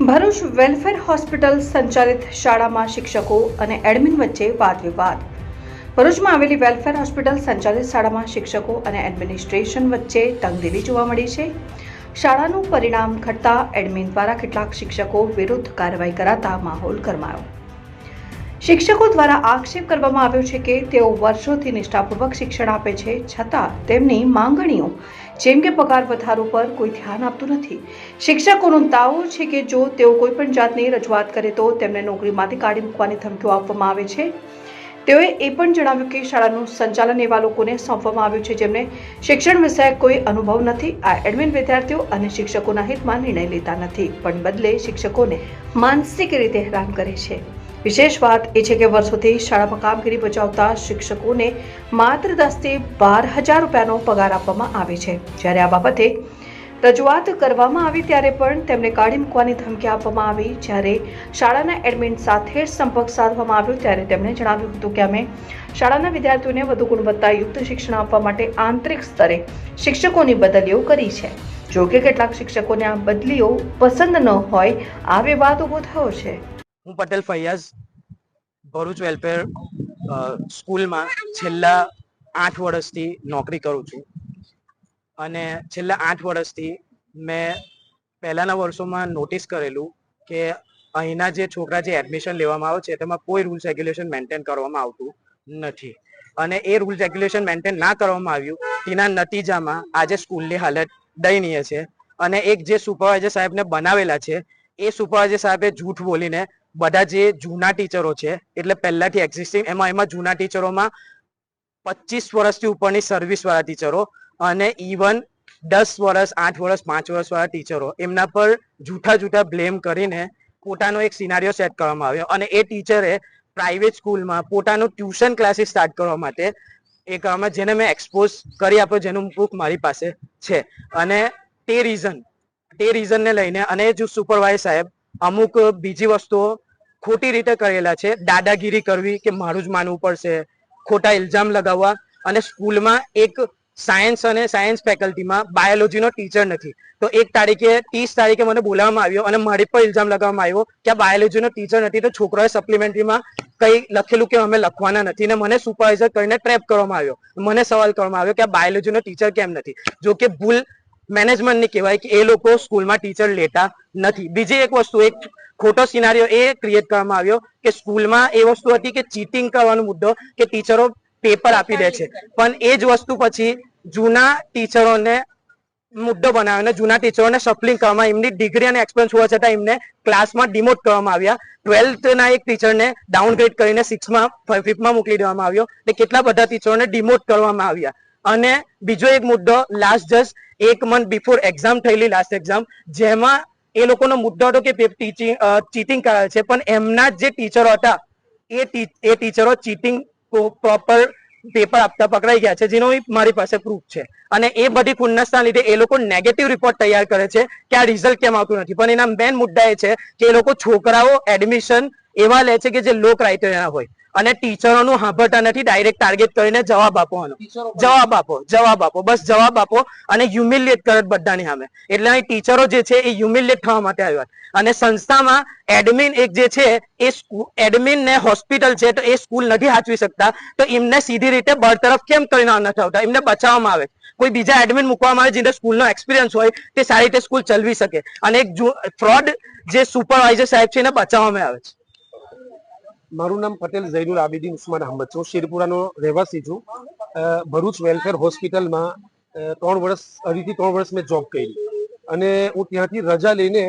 Bharuch welfare hospital સંચાલિત શાળામાં શિક્ષકો અને એડમિન વચ્ચે વાદ વિવાદ. ભરૂચમાં આવેલી વેલફેર હોસ્પિટલ સંચાલિત શાળામાં શિક્ષકો અને એડમિનિસ્ટ્રેશન વચ્ચે તંગદિલી જોવા મળી છે. શાળાનું પરિણામ ઘટતા એડમિન દ્વારા કેટલાક શિક્ષકો વિરુદ્ધ કાર્યવાહી કરાતા માહોલ ગરમાયો. શિક્ષકો દ્વારા આક્ષેપ કરવામાં આવ્યો છે કે તેઓ વર્ષોથી નિષ્ઠાપૂર્વક શિક્ષણ આપે છે, છતાં તેમની માંગણીઓ જેમ કે પગાર વધારો પર કોઈ ધ્યાન આપતું નથી. શિક્ષકોનો દાવો છે કે જો તેઓ કોઈ પણ જાતની રજૂઆત કરે તો તેમને નોકરીમાંથી કાઢી મૂકવાની ધમકીઓ આપવામાં આવે છે. તેઓએ એ પણ જણાવ્યું કે શાળાનું સંચાલન એવા લોકોને સોંપવામાં આવ્યું છે જેમને શિક્ષણ વિષયક કોઈ અનુભવ નથી. આ એડમિન વિદ્યાર્થીઓ અને શિક્ષકોના હિતમાં નિર્ણય લેતા નથી, પણ બદલે શિક્ષકોને માનસિક રીતે હેરાન કરે છે. વિશેષ વાત એ છે કે વર્ષોથી શાળામાં કામગીરી બજાવતા શિક્ષકોને માત્ર દસથી બાર હજાર રૂપિયાનો પગાર આપવામાં આવે છે. જ્યારે આ બાબતે રજૂઆત કરવામાં આવી ત્યારે પણ તેમને કાઢી મૂકવાની ધમકી આપવામાં આવી. જ્યારે શાળાના એડમિન સાથે સંપર્ક સાધવામાં આવ્યો ત્યારે તેમણે જણાવ્યું હતું કે અમે શાળાના વિદ્યાર્થીઓને વધુ ગુણવત્તાયુક્ત શિક્ષણ આપવા માટે આંતરિક સ્તરે શિક્ષકોની બદલીઓ કરી છે. જો કે કેટલાક શિક્ષકોને આ બદલીઓ પસંદ ન હોય, આ વિવાદ ઊભો થયો છે. હું પટેલ ફૈયાઝ, ભરૂચ વેલફેર સ્કૂલમાં છેલ્લા આઠ વર્ષથી નોકરી કરું છું. અને છેલ્લા આઠ વર્ષથી મેં પહેલાના વર્ષોમાં નોટિસ કરેલું કે અહીંના જે છોકરા જે એડમિશન લેવામાં આવે છે, તેમાં કોઈ રૂલ્સ રેગ્યુલેશન મેન્ટેન કરવામાં આવતું નથી. અને એ રૂલ્સ રેગ્યુલેશન મેન્ટેન ના કરવામાં આવ્યું, તેના નતીજામાં આજે સ્કૂલની હાલત દયનીય છે. અને એક જે સુપરવાઇઝર સાહેબને બનાવેલા છે, એ સુપરવાઇઝર સાહેબે જૂઠ બોલીને બધા જે જૂના ટીચરો છે, એટલે પહેલાથી એક્ઝિસ્ટિંગ એમાં એમાં જૂના ટીચરોમાં પચીસ વર્ષથી ઉપરની સર્વિસ વાળા ટીચરો અને ઇવન દસ વર્ષ આઠ વર્ષ પાંચ વર્ષ વાળા ટીચરો એમના પર જૂઠા જૂઠા બ્લેમ કરીને પોતાનો એક સિનારીઓ સેટ કરવામાં આવ્યો. અને એ ટીચરે પ્રાઇવેટ સ્કૂલમાં પોતાનું ટ્યુશન ક્લાસીસ સ્ટાર્ટ કરવા માટે એ કરવામાં જેને મેં એક્સપોઝ કરી આપ્યો, જેનું બુક મારી પાસે છે. અને તે રીઝન તે રીઝનને લઈને અને જો સુપરવાઇઝ સાહેબ અમુક બીજી વસ્તુઓ ખોટી રીતે કરેલા છે, દાદાગીરી કરવી કે મારું જ માનવું પડશે, ખોટા ઇલ્ઝામ લગાવવા અને સ્કૂલમાં એક સાયન્સ અને સાયન્સ ફેકલ્ટીમાં બાયોલોજીનો ટીચર નથી. તો એક તારીખે, ત્રીસ તારીખે મને બોલાવવામાં આવ્યો અને મારી પર ઇલ્ઝામ લગાવવામાં આવ્યો કે આ બાયોલોજીનો ટીચર નથી, તો છોકરાએ સપ્લિમેન્ટરીમાં કંઈ લખેલું કે અમે લખવાના નથી. ને મને સુપરવાઇઝર કરીને ટ્રેપ કરવામાં આવ્યો. મને સવાલ કરવામાં આવ્યો કે આ બાયોલોજીનો ટીચર કેમ નથી? જો કે ભૂલ મેનેજમેન્ટની કહેવાય કે એ લોકો સ્કૂલમાં ટીચર લેતા નથી. બીજી એક વસ્તુ, એક ખોટો સિનારીઓ એ ક્રિએટ કરવામાં આવ્યો કે સ્કૂલમાં એ વસ્તુ હતી કે ચીટિંગ કરવાનો મુદ્દો કે ટીચરો પેપર આપી દે છે. પણ એ જ વસ્તુ પછી જૂના ટીચરોને મુદ્દો બનાવ્યો અને જૂના ટીચરોને સફલિંગ કરવામાં એમની ડિગ્રી અને એક્સપિરિયન્સ હોવા છતાં એમને ક્લાસમાં ડિમોટ કરવામાં આવ્યા. ટ્વેલ્થના એક ટીચરને ડાઉનગ્રેડ કરીને સિક્સમાં ફિફ્થમાં મોકલી દેવામાં આવ્યો. એટલે કેટલા બધા ટીચરોને ડિમોટ કરવામાં આવ્યા. અને બીજો એક મુદ્દો લાસ્ટ જસ્ટ એક મંથ બિફોર એક્ઝામ થયેલી લાસ્ટ એક્ઝામ જેમાં એ લોકોનો મુદ્દો હતો કે ટીચિંગ ચીટિંગ કરાવે છે. પણ એમના જે ટીચરો હતા એ ટીચરો ચીટિંગ પ્રોપર પેપર આપતા પકડાઈ ગયા છે, જેનો મારી પાસે પ્રૂફ છે. અને એ બધી ખુન્નસના લીધે એ લોકો નેગેટિવ રિપોર્ટ તૈયાર કરે છે કે આ રિઝલ્ટ કેમ આવતું નથી. પણ એના મેન મુદ્દા એ છે કે એ લોકો છોકરાઓ એડમિશન એવા લે છે કે જે લો ક્રાઇટેરિયા હોય. અને ટીચરોનું હાંભળતા નથી ડાયરેક્ટ ટાર્ગેટ કરીને જવાબ આપવાનો જવાબ આપો જવાબ આપો બસ જવાબ આપો અને હ્યુમિલિયેટ કરે બધાની સામે. એટલે અહીં ટીચરો જે છે એ હ્યુમિલિયેટ થવા માટે આવ્યા અને સંસ્થામાં એડમિન એક જે છે એ એડમિન ને હોસ્પિટલ છે તો એ સ્કૂલ નથી હાચવી શકતા. તો એમને સીધી રીતે બરતરફ કેમ કરીને નથી આવતા? એમને બચાવવામાં આવે કોઈ બીજા એડમિન મૂકવામાં આવે જેને સ્કૂલનો એક્સપિરિયન્સ હોય તે સારી રીતે સ્કૂલ ચલાવી શકે. અને એક ફ્રોડ જે સુપરવાઇઝર સાહેબ છે એને બચાવવામાં આવે છે. મારું નામ પટેલ ઝૈનુલ આબિદીન ઉસ્માન અહમદ છું. શિરપુરાનો રહેવાસી છું. ભરૂચ વેલફેર હોસ્પિટલમાં ત્રણ વર્ષ, અઢીથી ત્રણ વર્ષ મેં જોબ કરી. અને હું ત્યાંથી રજા લઈને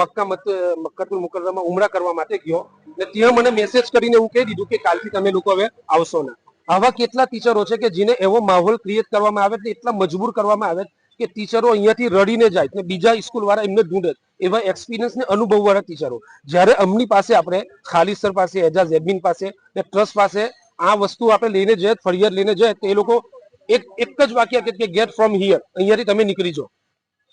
મક્કા મત, મક્કતુલ મુકર્રમમાં ઉમરા કરવા માટે ગયો. ને ત્યાં મને મેસેજ કરીને એવું કહી દીધું કે કાલથી તમે લોકો હવે આવશો ના. આવા કેટલા ટીચરો છે કે જેને એવો માહોલ ક્રિએટ કરવામાં આવે એટલા મજબૂર કરવામાં આવે કે ટીચરો અહીંયાથી રડીને જાય ને બીજા સ્કૂલ વાળા એમને ઢૂંઢે એવા એક્સપિરિયન્સ ને અનુભવ વાળા ટીચરો. જ્યારે અમની પાસે આપણે ખાલી સર પાસે, એજાઝ એડમિન પાસે ને ટ્રસ્ટ પાસે આ વસ્તુ આપણે લઈને જઈએ, ફરિયાદ લઈને જઈએ, તો એ લોકો એક એક જ વાક્ય કે ગેટ ફ્રોમ હિયર અહીંયાથી તમે નીકળી જાઓ.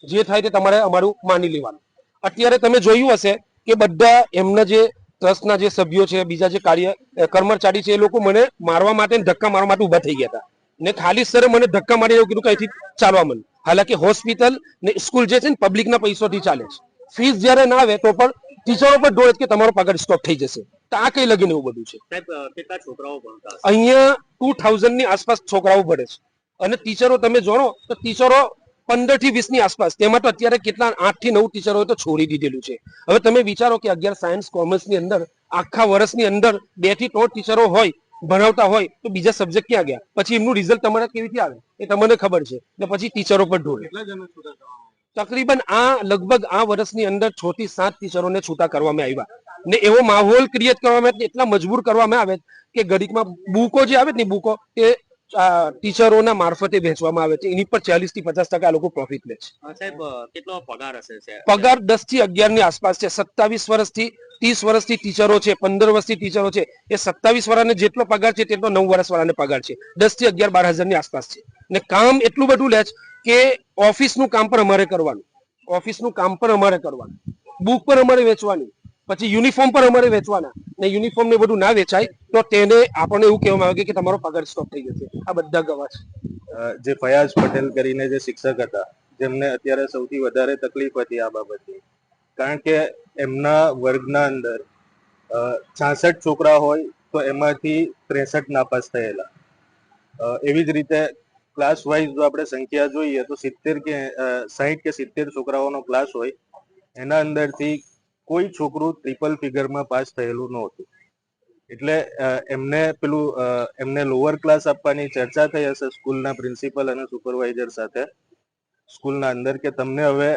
જે થાય તે તમારે અમારું માની લેવાનું. અત્યારે તમે જોયું હશે કે બધા એમના જે ટ્રસ્ટના જે સભ્યો છે, બીજા જે કાર્ય કર્મચારી છે, એ લોકો મને મારવા માટે ધક્કા મારવા માટે ઊભા થઈ ગયા હતા. ને ખાલી સરે મને ધક્કા મારી એવું કીધું કે અહીંથી ચાલવા મને. હાલાકી હોસ્પિટલ ને સ્કૂલ જે છે ને પબ્લિકના પૈસાથી ચાલે છે. ફીસ જ્યારે ના આવે તો પણ ટીચરો પર ડોળે કે તમારો પગાર સ્ટોપ થઈ જશે. તો આ કઈ લગીને એવું બધું છે. કેટલા છોકરાઓ ભણતા અહીંયા ટુ થાઉઝન્ડની આસપાસ છોકરાઓ ભણે છે. અને ટીચરો તમે જોણો તો ટીચરો પંદરથી વીસની આસપાસ. તેમાં તો અત્યારે કેટલા આઠથી નવ ટીચરોએ તો છોડી દીધેલું છે. હવે તમે વિચારો કે અગિયાર સાયન્સ કોમર્સની અંદર આખા વર્ષની અંદર બેથી ત્રણ ટીચરો હોય ભણાવતા હોય તો બીજા સબ્જેક્ટ ક્યાં ગયા? પછી એમનું રિઝલ્ટ તમારે કેવીથી આવે? એ તમને ખબર છે. ને પછી ટીચરો પર ઢોળે તકરીબન આ લગભગ આ વર્ષની અંદર છ થી સાત ટીચરોને છૂટા કરવામાં આવ્યા. ને એવો માહોલ ક્રિએટ કરવામાં એટલા મજબૂર કરવામાં આવે કે ગરીકમાં બુકો જે આવે ને બુકો એ ટીચરોના મારફતે વેચવામાં આવે છે. એની પર ચાલીસથી પચાસ ટકા લોકો પ્રોફિટ લે છે. સાહેબ કેટલો પગાર હશે પગાર દસથી અગિયારની આસપાસ છે. સત્તાવીસ વર્ષથી ત્રીસ વર્ષથી ટીચરો છે પંદર વર્ષથી ટીચરો છે. એ સત્તાવીસ વાળાને જેટલો પગાર છે તેટલો નવ વર્ષ વાળાને પગાર છે. દસથી અગિયાર બાર હજારની આસપાસ છે. ને કામ એટલું બધું લે છે કે ઓફિસનું કામ પણ અમારે કરવાનું. ઓફિસનું કામ પણ અમારે કરવાનું. બુક પર અમારે વેચવાની. પછી યુનિફોર્મ પર અમારે વેચવાના. ને યુનિફોર્મ ને બધું ના વેચાય, તો તેને આપણને એવું કહેવામાં આવે કે તમારો પગાર સ્ટોપ થઈ જશે. આ બધા ગવા છે જે ફયાઝ પટેલ કરીને જે શિક્ષક હતા, જેમને અત્યારે સૌથી વધારે તકલીફ હતી આ બાબતની. કારણ કે એમના વર્ગના અંદર છાસઠ છોકરા હોય, તો એમાંથી ત્રેસઠ નાપાસ થયેલા. એવી જ રીતે ક્લાસ વાઇઝ જો આપણે સંખ્યા જોઈએ, તો સિત્તેર કે સાહીઠ કે સિત્તેર છોકરાઓનો ક્લાસ હોય, એના અંદરથી કોઈ છોકરું ટ્રિપલ ફિગરમાં પાસ થયેલું નહોતું. એટલે એમને પેલું એમને લોઅર ક્લાસ આપવાની ચર્ચા થઈ હશે સ્કૂલના પ્રિન્સિપલ અને સુપરવાઇઝર સાથે. સ્કૂલના અંદર કે તમને હવે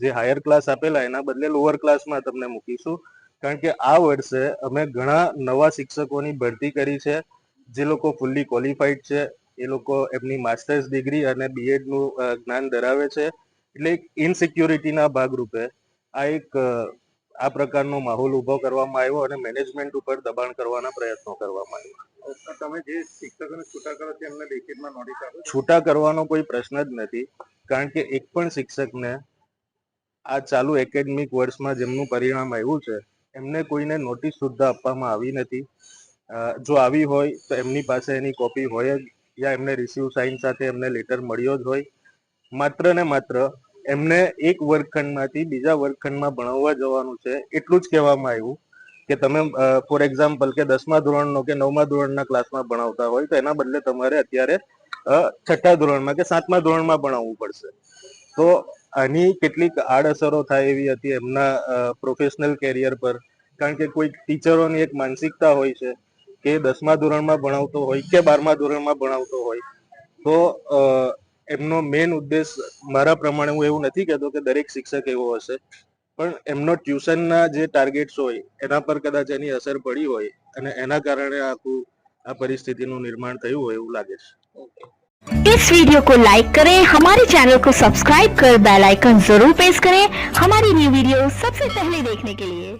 જે હાયર ક્લાસ આપેલા એના બદલે લોઅર ક્લાસમાં તમને મૂકીશું. કારણ કે આ વર્ષે અમે ઘણા નવા શિક્ષકોની ભરતી કરી છે. જે લોકો ફૂલ્લી ક્વોલિફાઈડ છે. એ લોકો એમની માસ્ટર્સ ડિગ્રી અને બીએડનું જ્ઞાન ધરાવે છે. એટલે એક ઇનસિક્યોરિટીના ભાગરૂપે આ એક આ પ્રકારનો માહોલ ઊભો કરવામાં આવ્યો અને મેનેજમેન્ટ ઉપર દબાણ કરવાના પ્રયત્નો કરવામાં આવ્યા. તમે જે શિક્ષકોને છૂટા કરો છો એમને લેખિતમાં નોટિસ આપો છૂટા કરવાનો કોઈ પ્રશ્ન જ નથી કારણ કે એક પણ શિક્ષકને આ ચાલુ એકેડમિક વર્ષમાં જેમનું પરિણામ આવ્યું છે એમને કોઈને નોટિસ સુદ્ધા આપવામાં આવી નથી. જો આવી હોય તો એમની પાસે એની કોપી હોય જ યા એમને રિસીવ સાઇન સાથે એમને લેટર મળ્યો જ હોય. માત્ર ને માત્ર એમને એક વર્ગખંડમાંથી બીજા વર્ગખંડમાં ભણાવવા જવાનું છે, એટલું જ કહેવામાં આવ્યું કે તમે ફોર એક્ઝામ્પલ કે દસમા ધોરણનો કે નવમા ધોરણના ક્લાસમાં ભણાવતા હોય તો એના બદલે તમારે અત્યારે છઠ્ઠા ધોરણમાં કે સાતમા ધોરણમાં ભણાવવું પડશે. તો આની કેટલીક આડઅસરો થાય એવી હતી એમના પ્રોફેશનલ કેરિયર પર. કારણ કે કોઈ ટીચરોની એક માનસિકતા હોય છે કે દસમા ધોરણમાં ભણાવતો હોય કે બારમા ધોરણમાં ભણાવતો હોય. તો એમનો મેઇન ઉદ્દેશ મારા પ્રમાણે હું એવું નથી કહેતો કે દરેક શિક્ષક એવો હશે પણ એમનો ટ્યુશનના જે ટાર્ગેટ્સ હોય એના પર કદાચ એની અસર પડી હોય અને એના કારણે આખું આ પરિસ્થિતિનું નિર્માણ થયું હોય એવું લાગે છે इस वीडियो को लाइक करें हमारे चैनल को सब्सक्राइब कर बेल आइकन जरूर प्रेस करें हमारी न्यू वीडियो सबसे पहले देखने के लिए